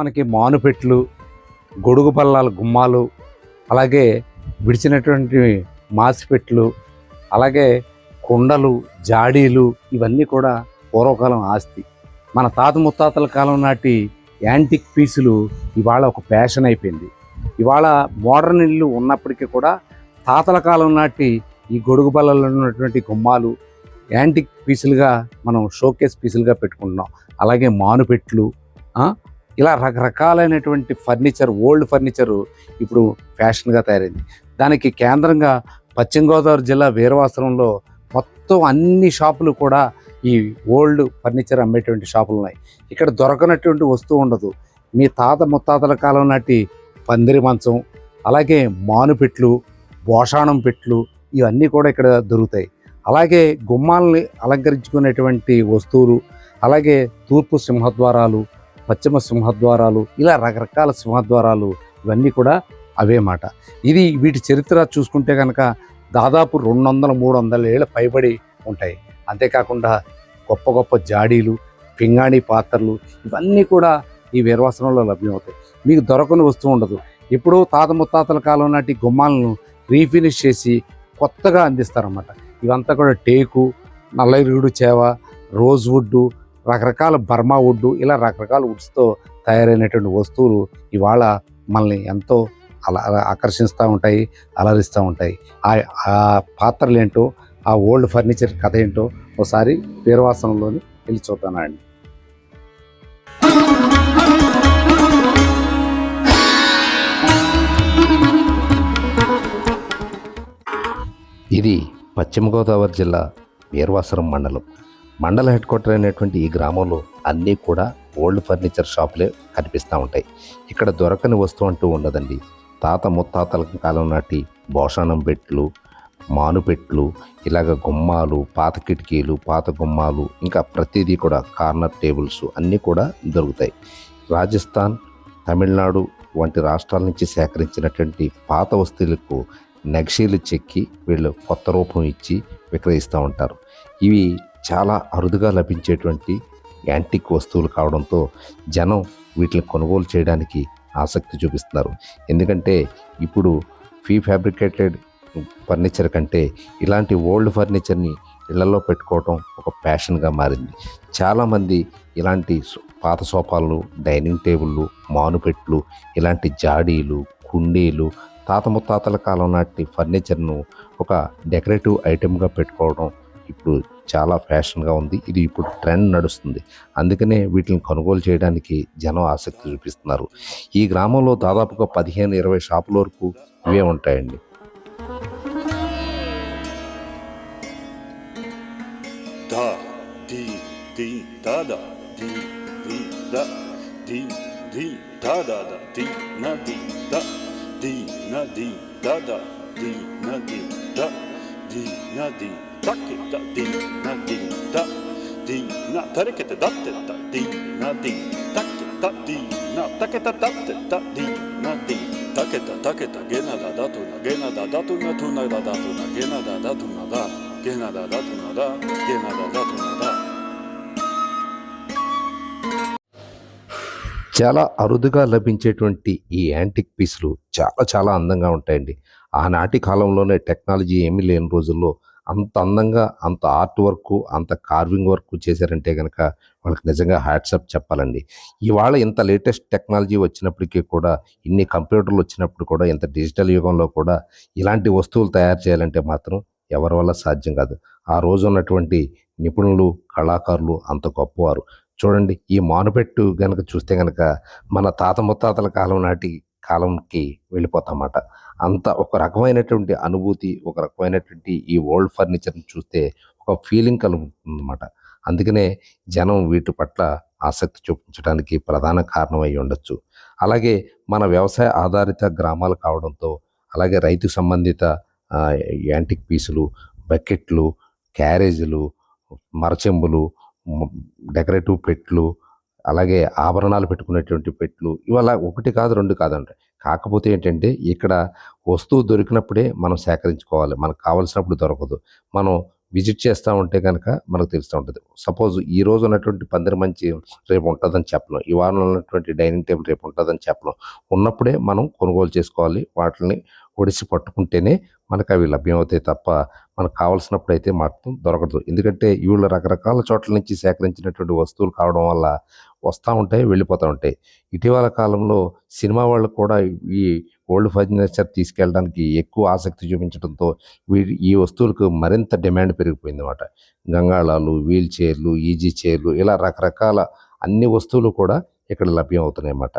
మనకి మానుపెట్లు గొడుగు బల్లాల గుమ్మాలు అలాగే విడిచినటువంటి మాసిపెట్లు అలాగే కుండలు జాడీలు ఇవన్నీ కూడా పూర్వకాలం ఆస్తి. మన తాత ముత్తాతల కాలం నాటి యాంటిక్ పీసులు ఇవాళ ఒక ఫ్యాషన్ అయిపోయింది. ఇవాళ మోడర్న్ ఇల్లు ఉన్నప్పటికీ కూడా తాతల కాలం నాటి ఈ గొడుగు బల్లలో ఉన్నటువంటి గుమ్మాలు యాంటిక్ పీసులుగా మనం షోకేస్ పీసులుగా పెట్టుకుంటున్నాం. అలాగే మానుపెట్లు ఇలా రకరకాలైనటువంటి ఫర్నిచర్ ఓల్డ్ ఫర్నిచరు ఇప్పుడు ఫ్యాషన్గా తయారైంది. దానికి కేంద్రంగా పశ్చిమ గోదావరి జిల్లా వీరవాసరంలో మొత్తం అన్ని షాపులు కూడా ఈ ఓల్డ్ ఫర్నిచర్ అమ్మేటువంటి షాపులు ఉన్నాయి ఇక్కడ దొరకనటువంటి వస్తువు ఉండదు. మీ తాత ముత్తాతల కాలం నాటి పందిరి మంచం అలాగే మానుపెట్లు బోషాణం పెట్లు ఇవన్నీ కూడా ఇక్కడ దొరుకుతాయి. అలాగే గుమ్మాలని అలంకరించుకునేటువంటి వస్తువులు అలాగే తూర్పు సింహద్వారాలు పశ్చిమ సింహద్వారాలు ఇలా రకరకాల సింహద్వారాలు ఇవన్నీ కూడా అవే మాట. ఇది వీటి చరిత్ర చూసుకుంటే కనుక దాదాపు రెండు వందల మూడు వందల ఏళ్ళ పైబడి ఉంటాయి. అంతేకాకుండా గొప్ప గొప్ప జాడీలు పింగాణి పాత్రలు ఇవన్నీ కూడా ఈ వీరవాసనంలో లభ్యమవుతాయి. మీకు దొరకని వస్తువు ఉండదు. ఇప్పుడు తాత ముత్తాతల కాలం నాటి గుమ్మాలను రీఫినిష్ చేసి కొత్తగా అందిస్తారన్నమాట. ఇవంతా కూడా టేకు నల్లరిగుడు చేవ రోజ్ రకరకాల బర్మా వుడ్ ఇలా రకరకాల వుడ్స్తో తయారైనటువంటి వస్తువులు ఇవాళ మనల్ని ఎంతో అలా ఆకర్షిస్తూ ఉంటాయి అలరిస్తూ ఉంటాయి. ఆ ఆ పాత్రలు ఏంటో ఆ ఓల్డ్ ఫర్నిచర్ కథ ఏంటో ఒకసారి వీరవాసనంలోని వెళ్ళి చూద్దానండి ఇది పశ్చిమ గోదావరి జిల్లా వీర్వాసరం మండలం. మండల హెడ్ క్వార్టర్ అయినటువంటి ఈ గ్రామంలో అన్నీ కూడా ఓల్డ్ ఫర్నిచర్ షాపులే కనిపిస్తూ ఉంటాయి. ఇక్కడ దొరకని వస్తువు అంటూ ఉండదండి. తాత ముత్తాతల కాలం నాటి భోషణం పెట్లు మానుపెట్లు ఇలాగ గుమ్మాలు పాత కిటికీలు పాత గుమ్మాలు ఇంకా ప్రతిదీ కూడా కార్నర్ టేబుల్స్ అన్నీ కూడా దొరుకుతాయి. రాజస్థాన్ తమిళనాడు వంటి రాష్ట్రాల నుంచి సేకరించినటువంటి పాత వస్తువులకు నక్షీలు చెక్కి వీళ్ళు కొత్త రూపం ఇచ్చి విక్రయిస్తూ ఉంటారు. ఇవి చాలా అరుదుగా లభించేటువంటి యాంటిక్ వస్తువులు కావడంతో జనం వీటిని కొనుగోలు చేయడానికి ఆసక్తి చూపిస్తున్నారు. ఎందుకంటే ఇప్పుడు ఫీ ఫ్యాబ్రికేటెడ్ ఫర్నిచర్ కంటే ఇలాంటి ఓల్డ్ ఫర్నిచర్ని ఇళ్ళలో పెట్టుకోవటం ఒక ప్యాషన్గా మారింది. చాలామంది ఇలాంటి పాత సోఫాలు డైనింగ్ టేబుళ్ళు మానుపెట్లు ఇలాంటి జాడీలు కుండీలు తాత ముత్తాతల కాలం నాటి ఫర్నిచర్ను ఒక డెకరేటివ్ ఐటెంగా పెట్టుకోవడం ఇప్పుడు చాలా ఫ్యాషన్గా ఉంది. ఇది ఇప్పుడు ట్రెండ్ నడుస్తుంది. అందుకనే వీటిని కొనుగోలు చేయడానికి జనం ఆసక్తి చూపిస్తున్నారు. ఈ గ్రామంలో దాదాపుగా పదిహేను ఇరవై షాపుల వరకు ఇవే ఉంటాయండి. di na di da da di na di da di na di da ke da di na di da di na ta re ke te da te da di na di da ke da di na ta ke ta da te da di na di ta ke ta ta ke ta ge na da da tu na ge na da da tu na tu na da da tu na ge na da da tu na da ge na da da tu na da ge na da da tu na da చాలా అరుదుగా లభించేటువంటి ఈ antique పీసులు చాలా చాలా అందంగా ఉంటాయండి ఆనాటి కాలంలోనే టెక్నాలజీ ఏమీ లేని రోజుల్లో అంత అందంగా అంత ఆర్ట్ వర్క్ అంత కార్వింగ్ వర్క్ చేశారంటే కనుక వాళ్ళకి నిజంగా హ్యాట్సప్ చెప్పాలండి. ఇవాళ ఇంత లేటెస్ట్ టెక్నాలజీ వచ్చినప్పటికీ కూడా ఇన్ని కంప్యూటర్లు వచ్చినప్పుడు కూడా ఇంత డిజిటల్ యుగంలో కూడా ఇలాంటి వస్తువులు తయారు చేయాలంటే మాత్రం ఎవరి వల్ల సాధ్యం కాదు. ఆ రోజు ఉన్నటువంటి నిపుణులు కళాకారులు అంత గొప్పవారు. చూడండి ఈ మానుపెట్టు గనక చూస్తే కనుక మన తాత ముత్తాతల కాలం నాటి కాలంకి వెళ్ళిపోతామాట అంత ఒక రకమైనటువంటి అనుభూతి ఒక రకమైనటువంటి ఈ ఓల్డ్ ఫర్నిచర్ని చూస్తే ఒక ఫీలింగ్ కలుగుతుందన్నమాట. అందుకనే జనం వీటి పట్ల ఆసక్తి చూపించడానికి ప్రధాన కారణం అయి ఉండొచ్చు. అలాగే మన వ్యవసాయ ఆధారిత గ్రామాలు కావడంతో అలాగే రైతు సంబంధిత యాంటిక్ పీసులు బకెట్లు క్యారేజీలు మరచెంబులు డెకరేటివ్ పెట్లు అలాగే ఆభరణాలు పెట్టుకునేటువంటి పెట్లు ఇవాళ ఒకటి కాదు రెండు కాదంటాయి కాకపోతే ఏంటంటే ఇక్కడ వస్తువు దొరికినప్పుడే మనం సేకరించుకోవాలి. మనకు కావలసినప్పుడు దొరకదు. మనం విజిట్ చేస్తూ ఉంటే కనుక మనకు తెలుస్తూ ఉంటుంది. సపోజ్ ఈ రోజు ఉన్నటువంటి పందిరి మంచి రేపు ఉంటుందని చెప్పడం ఈ వారంలో ఉన్నటువంటి డైనింగ్ టేబుల్ రేపు ఉంటుందని చెప్పడం ఉన్నప్పుడే మనం కొనుగోలు చేసుకోవాలి. వాటిని పొడిసి పట్టుకుంటేనే మనకు అవి లభ్యమవుతాయి తప్ప మనకు కావాల్సినప్పుడు అయితే మాత్రం దొరకదు. ఎందుకంటే వీళ్ళు రకరకాల చోట్ల నుంచి సేకరించినటువంటి వస్తువులు కావడం వల్ల వస్తూ ఉంటాయి వెళ్ళిపోతూ ఉంటాయి. ఇటీవల కాలంలో సినిమా వాళ్ళు కూడా ఈ ఓల్డ్ ఫర్నిచర్ తీసుకెళ్ళడానికి ఎక్కువ ఆసక్తి చూపించడంతో వీటి ఈ వస్తువులకు మరింత డిమాండ్ పెరిగిపోయింది అనమాట గంగాళాలు వీల్ చైర్లు ఈజీ చైర్లు ఇలా రకరకాల అన్ని వస్తువులు కూడా ఇక్కడ లభ్యం అవుతున్నాయి అన్నమాట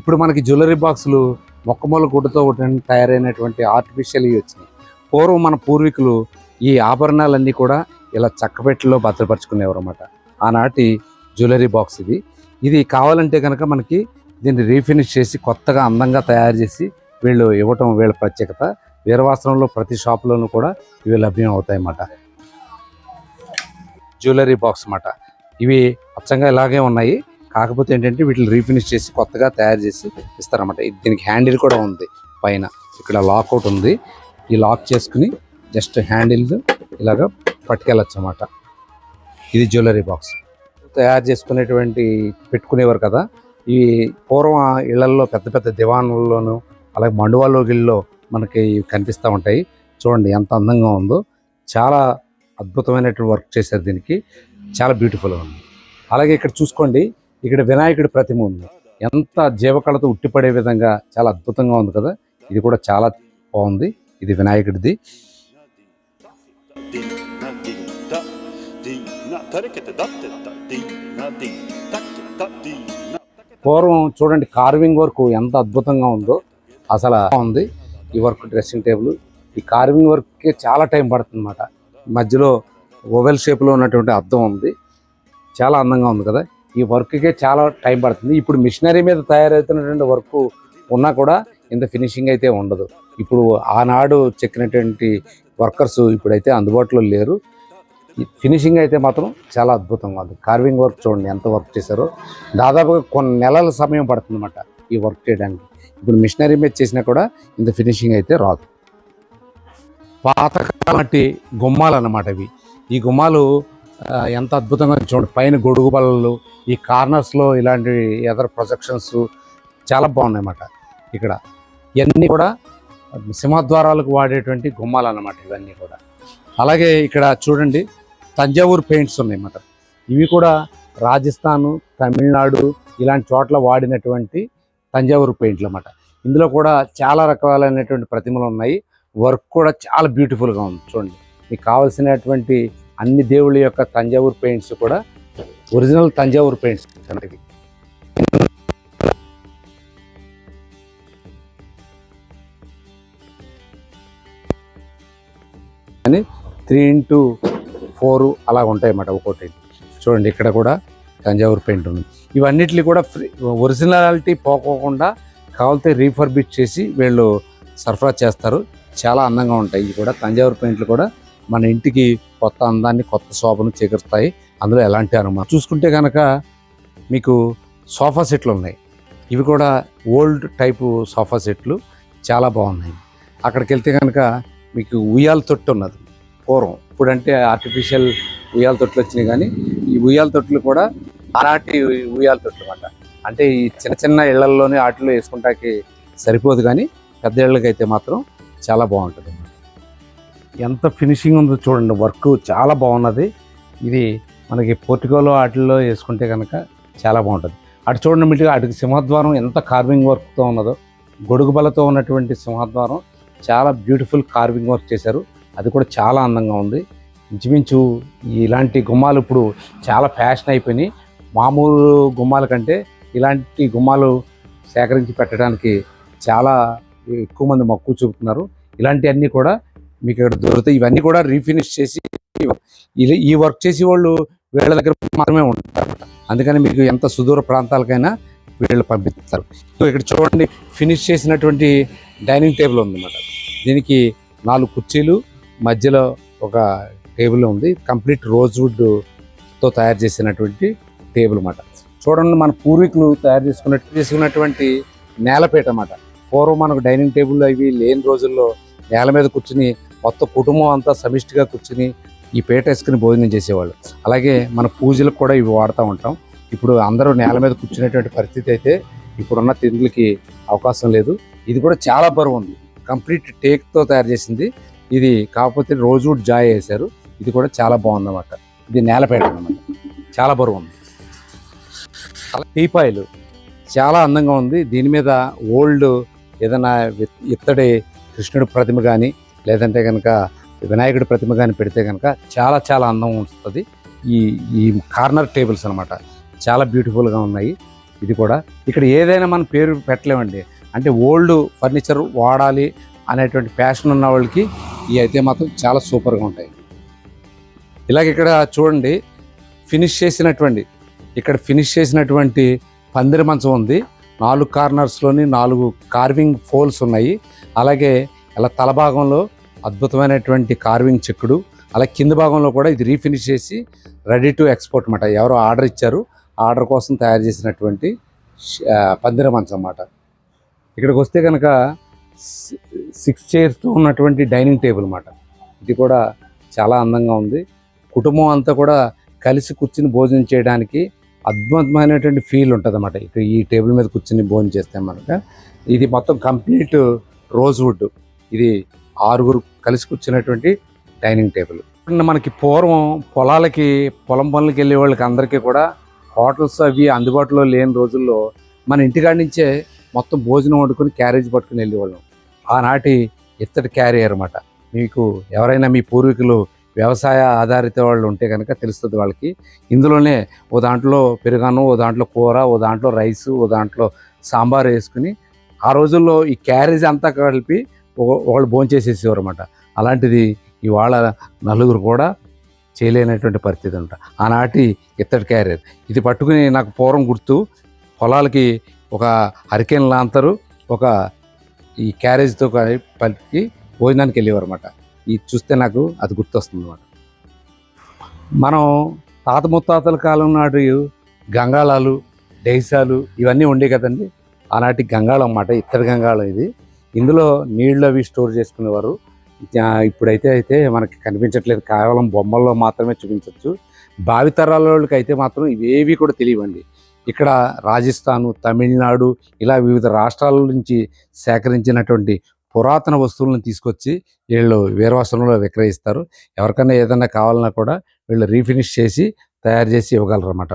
ఇప్పుడు మనకి జ్యువెలరీ బాక్సులు మొక్కమూల గుడ్డతో ఒకటి తయారైనటువంటి ఆర్టిఫిషియల్ ఇవి వచ్చినాయి. పూర్వం మన పూర్వీకులు ఈ ఆభరణాలన్నీ కూడా ఇలా చక్కపెట్టెలో భద్రపరుచుకునేవారు అనమాట ఆనాటి జ్యువెలరీ బాక్స్ ఇది. ఇది కావాలంటే కనుక మనకి దీన్ని రీఫినిష్ చేసి కొత్తగా అందంగా తయారు చేసి వీళ్ళు ఇవ్వటం వీళ్ళ ప్రత్యేకత. వీరవాసనంలో ప్రతి షాపులోనూ కూడా ఇవి లభ్యం అవుతాయి అన్నమాట. జ్యువెలరీ బాక్స్ అన్నమాట. ఇవి అచ్చంగా ఇలాగే ఉన్నాయి. కాకపోతే ఏంటంటే వీటిని రీఫినిష్ చేసి కొత్తగా తయారు చేసి ఇస్తారన్నమాట. దీనికి హ్యాండిల్ కూడా ఉంది పైన. ఇక్కడ లాక్ అవుట్ ఉంది. ఈ లాక్ చేసుకుని జస్ట్ హ్యాండిల్ ఇలాగ పట్టుకెళ్ళచ్చు అన్నమాట ఇది జ్యువెలరీ బాక్స్. తయారు చేసుకునేటువంటి పెట్టుకునేవారు కదా ఈ పూర్వం ఇళ్ళల్లో పెద్ద పెద్ద దివాన్లలోనూ అలాగే మండువాలో గిళ్ళలో మనకి కనిపిస్తూ ఉంటాయి. చూడండి ఎంత అందంగా ఉందో. చాలా అద్భుతమైనటువంటి వర్క్ చేశారు దీనికి. చాలా బ్యూటిఫుల్గా ఉంది. అలాగే ఇక్కడ చూసుకోండి ఇక్కడ వినాయకుడి ప్రతిమ ఉంది. ఎంత జీవకళతో ఉట్టిపడే విధంగా చాలా అద్భుతంగా ఉంది కదా? ఇది కూడా చాలా బాగుంది. ఇది వినాయకుడిది. పూర్వం చూడండి కార్వింగ్ వర్క్ ఎంత అద్భుతంగా ఉందో అసలు ఉంది ఈ వర్క్ డ్రెస్సింగ్ టేబుల్ ఈ కార్వింగ్ వర్క్కి చాలా టైం పడుతుంది అనమాట మధ్యలో ఓవెల్ షేప్లో ఉన్నటువంటి అద్దం ఉంది. చాలా అందంగా ఉంది కదా? ఈ వర్క్కే చాలా టైం పడుతుంది. ఇప్పుడు మిషనరీ మీద తయారవుతున్నటువంటి వర్క్ ఉన్నా కూడా ఇంత ఫినిషింగ్ అయితే ఉండదు. ఇప్పుడు ఆనాడు చెక్కినటువంటి వర్కర్స్ ఇప్పుడైతే అందుబాటులో లేరు. ఈ ఫినిషింగ్ అయితే మాత్రం చాలా అద్భుతంగా ఉంది. కార్వింగ్ వర్క్ చూడండి ఎంత వర్క్ చేశారో. దాదాపుగా కొన్ని నెలల సమయం పడుతుందన్నమాట ఈ వర్క్ చేయడానికి. ఇప్పుడు మిషనరీ మీద చేసినా కూడా ఇంత ఫినిషింగ్ అయితే రాదు. పాతకాలం గుమ్మాలు అన్నమాట ఇవి. ఈ గుమ్మాలు ఎంత అద్భుతంగా చూడండి. పైన గొడుగు బల్లలు ఈ కార్నర్స్లో ఇలాంటి ఎదర్ ప్రొజెక్షన్స్ చాలా బాగున్నాయి అన్నమాట ఇక్కడ. ఇవన్నీ కూడా సింహద్వారాలకు వాడేటువంటి గుమ్మాలు అన్నమాట ఇవన్నీ కూడా. అలాగే ఇక్కడ చూడండి తంజావూరు పెయింట్స్ ఉన్నాయి అన్నమాట ఇవి కూడా రాజస్థాను తమిళనాడు ఇలాంటి చోట్ల వాడినటువంటి తంజావూరు పెయింట్లు అన్నమాట. ఇందులో కూడా చాలా రకాలైనటువంటి ప్రతిమలు ఉన్నాయి. వర్క్ కూడా చాలా బ్యూటిఫుల్గా ఉంది చూడండి. మీకు కావలసినటువంటి అన్ని దేవుళ్ళ యొక్క తంజావూరు పెయింట్స్ కూడా ఒరిజినల్ తంజావూరు పెయింట్స్ అనేవి అని త్రీ ఇంటూ ఫోర్ అలా ఉంటాయి అన్నమాట ఒక్కోటి చూడండి ఇక్కడ కూడా తంజావూరు పెయింట్ ఉంది. ఇవన్నిటిని కూడా ఫ్రీ ఒరిజినాలిటీ పోకోకుండా కావాలితే రీఫర్బిష్ చేసి వీళ్ళు సరఫరా చేస్తారు. చాలా అందంగా ఉంటాయి. ఇవి కూడా తంజావూరు పెయింట్లు కూడా మన ఇంటికి కొత్త అందాన్ని కొత్త శోభను చేకూరుస్తాయి. అందులో ఎలాంటి అనుమానం? చూసుకుంటే కనుక మీకు సోఫా సెట్లు ఉన్నాయి. ఇవి కూడా ఓల్డ్ టైపు సోఫా సెట్లు. చాలా బాగున్నాయి. అక్కడికి వెళ్తే కనుక మీకు ఉయ్యాల తొట్టు ఉన్నది. పూర్వం ఇప్పుడంటే ఆర్టిఫిషియల్ ఉయ్యాల తొట్లు వచ్చినాయి కానీ ఈ ఉయ్యాల తొట్లు కూడా అలాంటి ఉయ్యాల తొట్లు అనమాట అంటే ఈ చిన్న చిన్న ఇళ్ళల్లోనే వాటిలో వేసుకుంటాకి సరిపోదు కానీ పెద్ద ఇళ్ళకైతే మాత్రం చాలా బాగుంటుంది. ఎంత ఫినిషింగ్ ఉందో చూడండి. వర్క్ చాలా బాగున్నది. ఇది మనకి పోర్టికోలో వాటిల్లో వేసుకుంటే కనుక చాలా బాగుంటుంది. అటు చూడండి మిట్టిగా అటుకి సింహద్వారం ఎంత కార్వింగ్ వర్క్తో ఉన్నదో. గొడుగు బలతో ఉన్నటువంటి సింహద్వారం చాలా బ్యూటిఫుల్ కార్వింగ్ వర్క్ చేశారు. అది కూడా చాలా అందంగా ఉంది. ఇంచుమించు ఇలాంటి గుమ్మాలు ఇప్పుడు చాలా ఫ్యాషన్ అయిపోయినాయి. మామూలు గుమ్మాల కంటే ఇలాంటి గుమ్మాలు సేకరించి పెట్టడానికి చాలా ఎక్కువ మంది మక్కువ చూపుతున్నారు. ఇలాంటివన్నీ కూడా మీకు ఇక్కడ దొరుకుతాయి. ఇవన్నీ కూడా రీఫినిష్ చేసి ఈ- ఈ వర్క్ చేసే వాళ్ళు వీళ్ళ దగ్గర మాత్రమే ఉంటారు. అందుకని మీకు ఎంత సుదూర ప్రాంతాలకైనా వీళ్ళు పంపిస్తారు. సో ఇక్కడ చూడండి ఫినిష్ చేసినటువంటి డైనింగ్ టేబుల్ ఉందన్నమాట. దీనికి నాలుగు కుర్చీలు మధ్యలో ఒక టేబుల్ ఉంది. కంప్లీట్ రోజ్వుడ్తో తయారు చేసినటువంటి టేబుల్ అన్నమాట. చూడండి మన పూర్వీకులు తయారు చేసుకున్నట్టు చేసుకున్నటువంటి నేలపేట అన్నమాట. పూర్వం మనకు డైనింగ్ టేబుల్ అవి లేని రోజుల్లో నేల మీద కూర్చుని మొత్తం కుటుంబం అంతా సమిష్టిగా కూర్చుని ఈ పేట వేసుకుని భోజనం చేసేవాళ్ళు. అలాగే మన పూజలకు కూడా ఇవి వాడుతూ ఉంటాం. ఇప్పుడు అందరూ నేల మీద కూర్చునేటువంటి పరిస్థితి అయితే ఇప్పుడున్న తిండ్లకి అవకాశం లేదు. ఇది కూడా చాలా బరువు ఉంది. కంప్లీట్ టేక్తో తయారు చేసింది. ఇది కాకపోతే రోజు జాయ్ వేశారు. ఇది కూడా చాలా బాగుందన్నమాట. ఇది నేలపేట అన్నమాట. చాలా బరువు ఉంది. టీపాయిలు చాలా అందంగా ఉంది. దీని మీద ఓల్డ్ ఏదైనా ఇత్తడి కృష్ణుడి ప్రతిమ కానీ లేదంటే కనుక వినాయకుడి ప్రతిమ కానీ పెడితే కనుక చాలా చాలా అందం ఉంటుంది ఈ ఈ కార్నర్ టేబుల్స్ అన్నమాట చాలా బ్యూటిఫుల్గా ఉన్నాయి. ఇది కూడా ఇక్కడ ఏదైనా మనం పేరు పెట్టలేమండి. అంటే ఓల్డ్ ఫర్నిచర్ వాడాలి అనేటువంటి ప్యాషన్ ఉన్న వాళ్ళకి ఇవి అయితే మాత్రం చాలా సూపర్గా ఉంటాయి. ఇలాగ ఇక్కడ చూడండి ఫినిష్ చేసినటువంటి ఇక్కడ ఫినిష్ చేసినటువంటి పందిరి మంచం ఉంది. నాలుగు కార్నర్స్లోని నాలుగు కార్వింగ్ ఫోల్స్ ఉన్నాయి. అలాగే అలా తల భాగంలో అద్భుతమైనటువంటి కార్వింగ్ చెక్కుడు అలా కింద భాగంలో కూడా ఇది రీఫినిష్ చేసి రెడీ టు ఎక్స్పోర్ట్ అనమాట ఎవరో ఆర్డర్ ఇచ్చారు ఆర్డర్ కోసం తయారు చేసినటువంటి పందిర మంచం అన్నమాట. ఇక్కడికి వస్తే కనుక సిక్స్ చైర్స్తో ఉన్నటువంటి డైనింగ్ టేబుల్ అన్నమాట. ఇది కూడా చాలా అందంగా ఉంది. కుటుంబం అంతా కూడా కలిసి కూర్చుని భోజనం చేయడానికి అద్భుతమైనటువంటి ఫీల్ ఉంటుంది అన్నమాట. ఇక్కడ ఈ టేబుల్ మీద కూర్చుని భోజనం చేస్తే మనక ఇది మొత్తం కంప్లీట్ రోజ్ వుడ్ ఇది ఆరుగురు కలిసి కూర్చున్నటువంటి డైనింగ్ టేబుల్. మనకి పూర్వం పొలాలకి పొలం పనులకి వెళ్ళే వాళ్ళకి అందరికీ కూడా హోటల్స్ అవి అందుబాటులో లేని రోజుల్లో మన ఇంటికాడి నుంచే మొత్తం భోజనం వండుకొని క్యారేజ్ పట్టుకుని వెళ్ళేవాళ్ళం ఆనాటి ఇత్తడి క్యారియర్ అనమాట మీకు ఎవరైనా మీ పూర్వీకులు వ్యవసాయ ఆధారిత వాళ్ళు ఉంటే కనుక తెలుస్తుంది వాళ్ళకి. ఇందులోనే ఓ దాంట్లో పెరుగన్నం ఓ దాంట్లో కూర ఓ దాంట్లో రైస్ ఓ దాంట్లో సాంబార్ వేసుకుని ఆ రోజుల్లో ఈ క్యారేజ్ అంతా కలిపి వాళ్ళు భోంచేసేసేవారు అనమాట అలాంటిది ఇవాళ నలుగురు కూడా చేయలేనటువంటి పరిస్థితి అంట ఆనాటి ఇత్తడి క్యారియర్. ఇది పట్టుకుని నాకు పూర్వం గుర్తు పొలాలకి ఒక హరికేన్ లాంతరు ఒక ఈ క్యారేజ్తో పలికి భోజనానికి వెళ్ళేవారు అనమాట ఇది చూస్తే నాకు అది గుర్తొస్తుంది అనమాట మనం తాత ముత్తాతల కాలం నాటి గంగాళాలు డైసాలు ఇవన్నీ ఉండే కదండి. ఆనాటి గంగాళం అన్నమాట ఇత్తడి గంగాళం ఇది. ఇందులో నీళ్ళు అవి స్టోర్ చేసుకునేవారు. ఇప్పుడైతే అయితే మనకి కనిపించట్లేదు. కేవలం బొమ్మల్లో మాత్రమే చూపించవచ్చు భావితరాల వాళ్ళకి అయితే మాత్రం ఇవేవి కూడా తెలియవండి. ఇక్కడ రాజస్థాను తమిళనాడు ఇలా వివిధ రాష్ట్రాల నుంచి సేకరించినటువంటి పురాతన వస్తువులను తీసుకొచ్చి వీళ్ళు వీరవాసంలో విక్రయిస్తారు. ఎవరికైనా ఏదైనా కావాలన్నా కూడా వీళ్ళు రీఫినిష్ చేసి తయారు చేసి ఇవ్వగలరు అన్నమాట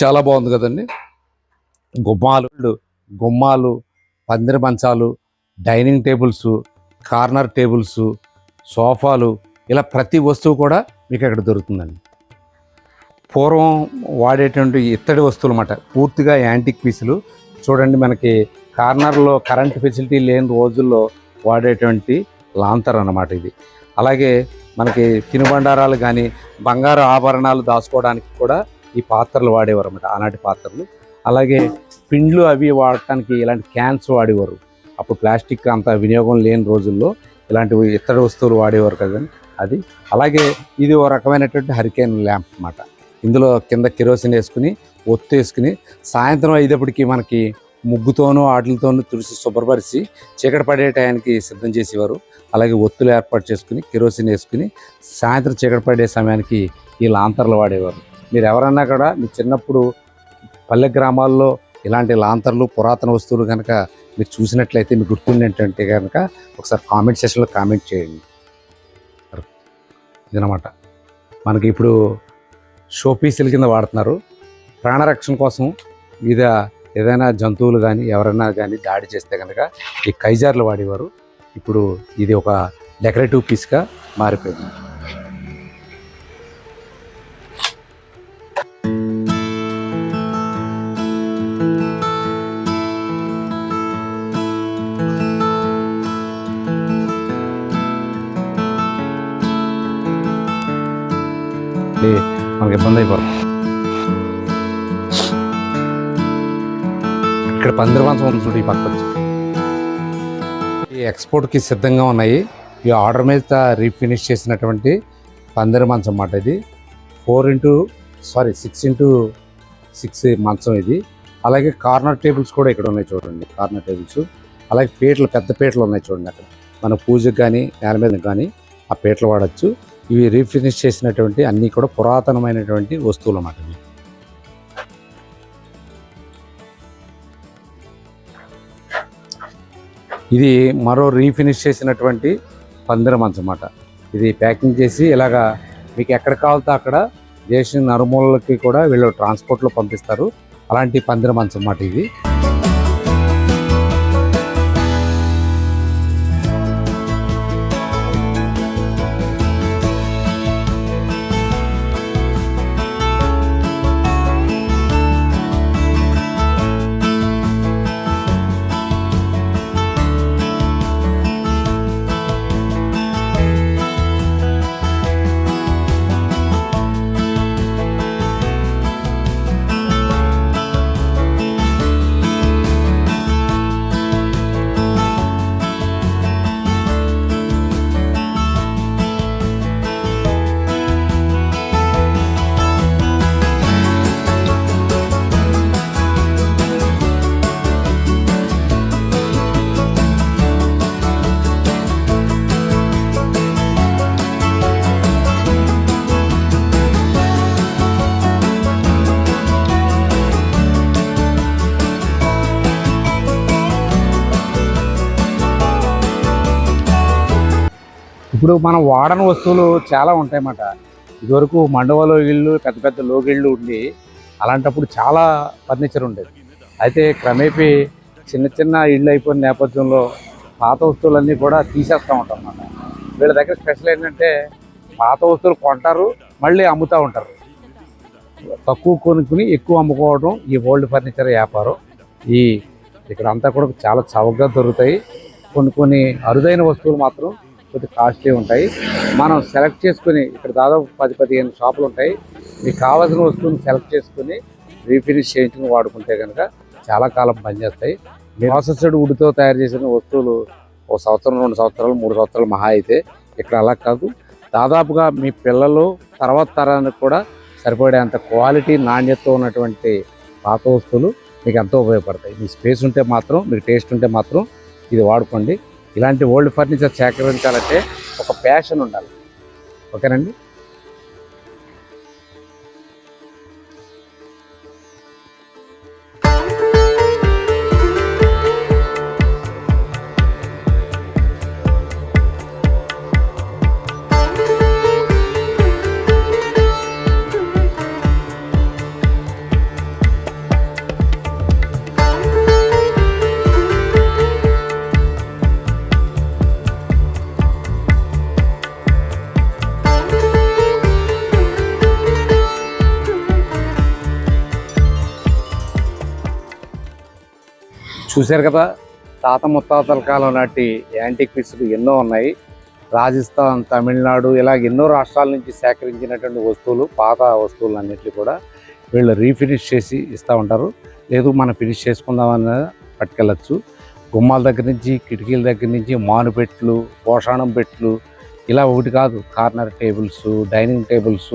చాలా బాగుంది కదండి. గుమ్మాలు గుమ్మాలు పందిరి మంచాలు డైనింగ్ టేబుల్స్ కార్నర్ టేబుల్స్ సోఫాలు ఇలా ప్రతి వస్తువు కూడా మీకు అక్కడ దొరుకుతుందండి. పూర్వం వాడేటువంటి ఇత్తడి వస్తువులు అన్నమాట. పూర్తిగా యాంటిక్ పీసులు. చూడండి మనకి కార్నర్లో కరెంట్ ఫెసిలిటీ లేని రోజుల్లో వాడేటువంటి లాంతర్ అన్నమాట ఇది. అలాగే మనకి తినుబండారాలు కానీ బంగారు ఆభరణాలు దాచుకోవడానికి కూడా ఈ పాత్రలు వాడేవారు అన్నమాట ఆనాటి పాత్రలు. అలాగే పిండ్లు అవి వాడటానికి ఇలాంటి క్యాన్స్ వాడేవారు. అప్పుడు ప్లాస్టిక్ అంత వినియోగం లేని రోజుల్లో ఇలాంటివి ఇతర వస్తువులు వాడేవారు కదండి అది అలాగే ఇది ఒక రకమైనటువంటి హరికేన్ ల్యాంప్ అనమాట ఇందులో కింద కిరోసిన్ వేసుకుని ఒత్తు వేసుకుని సాయంత్రం అయ్యేటప్పటికి మనకి ముగ్గుతోనూ ఆటలతోనూ తుడిసి శుభ్రపరిచి చీకటి పడే టయానికి సిద్ధం చేసేవారు. అలాగే ఒత్తులు ఏర్పాటు చేసుకుని కిరోసిన్ వేసుకుని సాయంత్రం చీకటి పడే సమయానికి ఈ లాంతర్లు వాడేవారు. మీరు ఎవరన్నా కూడా మీ చిన్నప్పుడు పల్లె గ్రామాల్లో ఇలాంటి లాంతర్లు పురాతన వస్తువులు కనుక మీరు చూసినట్లయితే మీకు గుర్తుండేంటంటే కనుక ఒకసారి కామెంట్ సెషన్లో కామెంట్ చేయండి. ఇదనమాట మనకి ఇప్పుడు షో పీసుల కింద వాడుతున్నారు. ప్రాణరక్షణ కోసం వివిధ ఏదైనా జంతువులు కానీ ఎవరైనా కానీ దాడి చేస్తే కనుక ఈ కైజార్లు వాడేవారు. ఇప్పుడు ఇది ఒక డెకరేటివ్ పీస్గా మారిపోయింది. మనకి ఇబ్బంది అయిపోతుంది ఇక్కడ పందిరి ఉంది చూడు ఈ పక్క ఈ ఎక్స్పోర్ట్కి సిద్ధంగా ఉన్నాయి. ఈ ఆర్డర్ మీద రీఫినిష్ చేసినటువంటి పందిరి మంచం అన్నమాట ఇది. Four into sorry six into six మంచం ఇది. అలాగే కార్నర్ టేబుల్స్ కూడా ఇక్కడ ఉన్నాయి చూడండి కార్నర్ టేబుల్స్ అలాగే పీటలు పెద్ద పీటలు ఉన్నాయి చూడండి అక్కడ. మన పూజకు కానీ నేల మీద కానీ ఆ పీటలు వాడచ్చు. ఇవి రీఫినిష్ చేసినటువంటి అన్నీ కూడా పురాతనమైనటువంటి వస్తువులు అన్నమాట ఇవి. ఇది మరో రీఫినిష్ చేసినటువంటి పందిర మంచం అన్నమాట. ఇది ప్యాకింగ్ చేసి ఇలాగా మీకు ఎక్కడ కావాలితే అక్కడ దేశం నరుమూలకి కూడా వీళ్ళు ట్రాన్స్పోర్ట్లో పంపిస్తారు. అలాంటి పందిర మంచం అన్నమాట ఇది. ఇప్పుడు మనం వాడని వస్తువులు చాలా ఉంటాయన్నమాట. ఇదివరకు మండవలో ఇళ్ళు పెద్ద పెద్ద లోగిళ్ళు ఉండి అలాంటప్పుడు చాలా ఫర్నిచర్ ఉండేది. అయితే క్రమేపీ చిన్న చిన్న ఇళ్ళు అయిపోయిన నేపథ్యంలో పాత వస్తువులన్నీ కూడా తీసేస్తూ ఉంటాం అన్నమాట వీళ్ళ దగ్గర స్పెషల్ ఏంటంటే పాత వస్తువులు కొంటారు మళ్ళీ అమ్ముతూ ఉంటారు. తక్కువ కొనుక్కుని ఎక్కువ అమ్ముకోవడం ఈ ఓల్డ్ ఫర్నిచర్ వ్యాపారం. ఈ ఇక్కడ అంతా కూడా చాలా చౌకగా దొరుకుతాయి. కొన్ని కొన్ని అరుదైన వస్తువులు మాత్రం కొద్ది కాస్ట్లీ ఉంటాయి. మనం సెలెక్ట్ చేసుకుని ఇక్కడ దాదాపు పది పదిహేను షాపులు ఉంటాయి. మీకు కావాల్సిన వస్తువుని సెలెక్ట్ చేసుకుని రీఫినిష్ చేయించుకుని వాడుకుంటే కనుక చాలా కాలం పనిచేస్తాయి. ప్రాసెస్డ్ వుడ్తో తయారు చేసిన వస్తువులు ఒక సంవత్సరం రెండు సంవత్సరాలు మూడు సంవత్సరాలు మహా అయితే ఇక్కడ అలా కాదు. దాదాపుగా మీ పిల్లలు తర్వాత తరానికి కూడా సరిపడేంత క్వాలిటీ నాణ్యతతో ఉన్నటువంటి పాత వస్తువులు మీకు ఎంతో ఉపయోగపడతాయి. మీ స్పేస్ ఉంటే మాత్రం మీకు టేస్ట్ ఉంటే మాత్రం ఇది వాడుకోండి. ఇలాంటి ఓల్డ్ ఫర్నిచర్ సేకరించాలంటే ఒక ప్యాషన్ ఉండాలి. ఓకేనండి? చూశారు కదా తాత ముత్తాతల కాలం నాటి యాంటిక్ పీసులు ఎన్నో ఉన్నాయి. రాజస్థాన్ తమిళనాడు ఇలాగ ఎన్నో రాష్ట్రాల నుంచి సేకరించినటువంటి వస్తువులు పాత వస్తువులు అన్నిటి కూడా వీళ్ళు రీఫినిష్ చేసి ఇస్తూ ఉంటారు. లేదు మనం ఫినిష్ చేసుకుందామని పట్టుకెళ్ళచ్చు. గుమ్మాల దగ్గర నుంచి కిటికీల దగ్గర నుంచి మానుపెట్లు పోషాణం పెట్లు ఇలా ఒకటి కాదు. Corner tables dining tables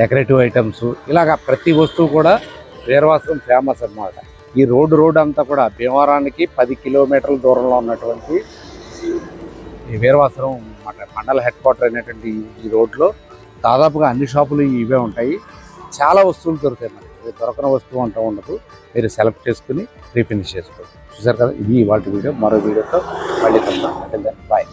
decorative items ఇలాగ ప్రతి వస్తువు కూడా వీరవాసం ఫేమస్ అన్నమాట. ఈ రోడ్డు రోడ్ అంతా కూడా భీమవరానికి పది కిలోమీటర్ల దూరంలో ఉన్నటువంటి ఈ వీరవాసరం మండల హెడ్ క్వార్టర్ అయినటువంటి ఈ- రోడ్లో దాదాపుగా అన్ని షాపులు ఇవే ఉంటాయి. చాలా వస్తువులు దొరుకుతాయి మనకి. దొరకని వస్తువు అంటూ ఉండదు. మీరు సెలెక్ట్ చేసుకుని రీఫినిష్ చేసుకోవచ్చు. చూసారు కదా? ఇది ఇవాళ వీడియో. మరో వీడియోతో మళ్ళీ కలుద్దాం. బాయ్.